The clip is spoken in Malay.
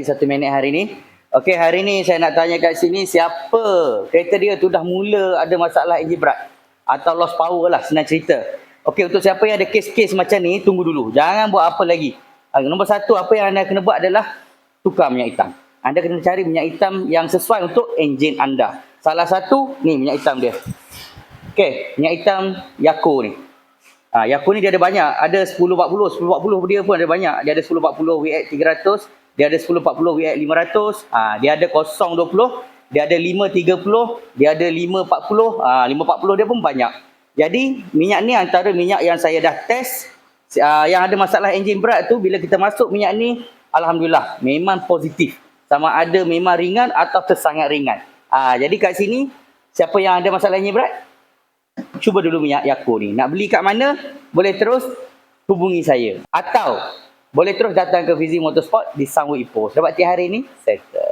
satu minit hari ni. Okey, hari ni saya nak tanya kat sini siapa kereta dia tu dah mula ada masalah enjin berat atau lost power lah senang cerita. Okey, untuk siapa yang ada kes-kes macam ni, tunggu dulu. Jangan buat apa lagi. Ah, Nombor satu, apa yang anda kena buat adalah tukar minyak hitam. Anda kena cari minyak hitam yang sesuai untuk enjin anda. Salah satu, ni minyak hitam dia. Okey, minyak hitam Yako ni. Ah, Yako ni dia ada banyak. Ada 1040. 1040 dia pun ada banyak. Dia ada 1040 WX 300. Dia ada 1040 WX 500. Ah, dia ada 020. Dia ada 530. Dia ada 540. Ah, 540 dia pun banyak. Jadi minyak ni antara minyak yang saya dah test. Ah, yang ada masalah enjin berat tu bila kita masuk minyak ni. Alhamdulillah memang positif. Sama ada memang ringan atau tersangat ringan. Ah, jadi kat sini siapa yang ada masalah enjin berat? cuba dulu minyak Yako ni. Nak beli kat mana? Boleh terus hubungi saya. Atau boleh terus datang ke Fizi Motorsport di Sunwood Ipoh. Dapat tiap hari ni, settle.